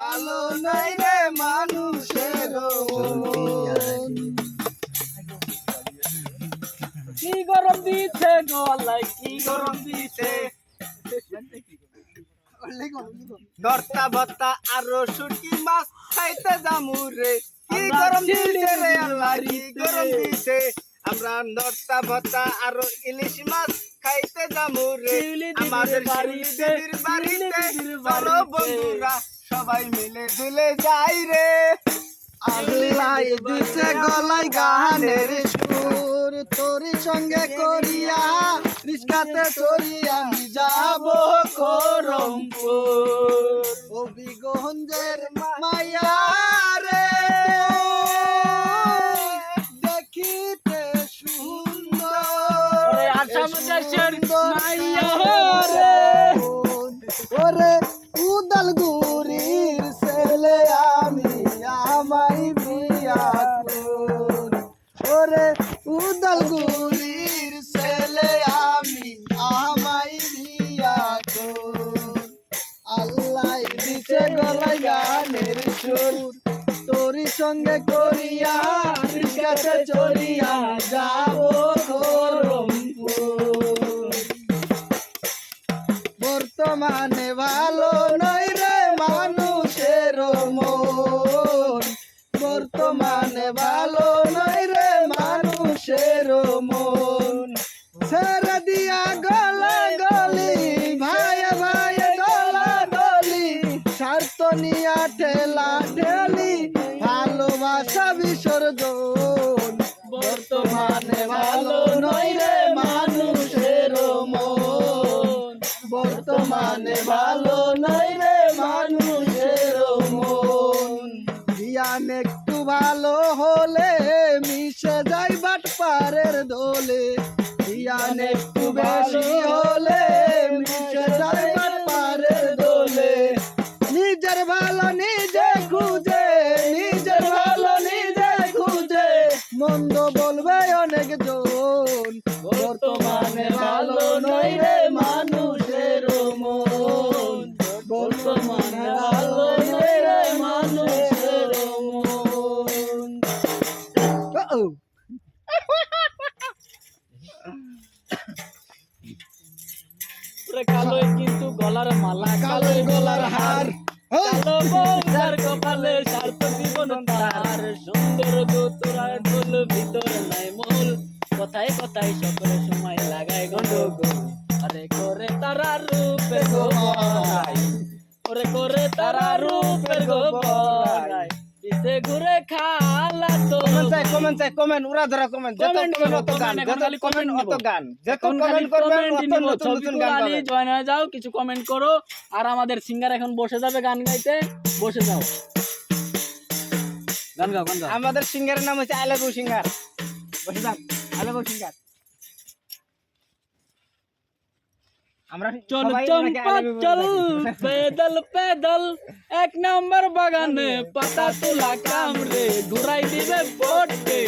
ভালো নাই রে মানুষের কি গরম দিছে গলায় কি গরম দিছে? দর্তা ভত্তা আরও শুটকি মাছ খাইতে যামু রে। কি গরম দিছে রে আল্লাহ কি গরম দিছে? আমরা দর্তা ভত্তা আরও ইলিশ মাছ খাইতে যামু রে। আমাদের বাড়িতে, বাড়িতে। বন্ধুরা সবাই মিলে দুলে যাই রে। আল্লাহ দিছে গলায় গানের সুর। তোরি সঙ্গে করিয়া রিস্কাতে চড়িয়া যাব করমপুর অভিগঞ্জের মায়া রে দেখিতে সুন্দর ওরে আসাম দেশের মাইয়া রে। ওরে উদালগুড়ির সঙ্গে করিয়া রিস্কাতে চড়িয়া যাব বর্তমানে ভালো নয় রে মানুষের মন। বর্তমানে ভালো নয় রে মানুষের মন। ছেড়ে দিয়া গলা গলি, ভাই ভাই গলা গলি, স্বার্থ নিয়া ঠেলা ঠেলি ভালোবাসা বিসর্জন। বর্তমানে ভালো নয় রে মানুষের মন। বর্তমানে ভালো নয় রে মানুষের মন। জ্ঞান একটু ভালো হলে মিশে যাই বাট পারের দোলে। জ্ঞান একটু বেশি হলে কালোই কিন্তু গলার মালা কালো গলার হার। কালো বউটার কপালে সার্থ জীবন তার। সুন্দর গোতরার ঢোল ভিতর নাই মোল। কথায় কথায় সকলে সময় লাগায় গন্ডগোল। আরে করে তারা রূপের গোবরাই ওরে করে তারা রূপের গোবরাই পিছে ঘুরে খালা তো কমেন্ট চাই কমেন্ট চাই কমেন্ট উড়া ধরা কমেন্ট যত কমেন্ট অত গান যত কমেন্ট অত। গান যত কমেন্ট করবেন অত নতুন নতুন গান পাবেন join হয়ে যাও কিছু কমেন্ট করো আর আমাদের সিঙ্গার এখন বসে যাবে গান গাইতে বসে যাও। গান গাও গান গাও। আমাদের সিঙ্গারের নাম হচ্ছে আইলাবু সিঙ্গার বসে যান আইলাবু সিঙ্গার চল সবাই চম্পা ওনাকে I love you চল বলে ডাকি। পেদল পেদল এক নাম্বার বাগানে পাতা তোলা কামড়ে ঘুরাই দিবে পটকে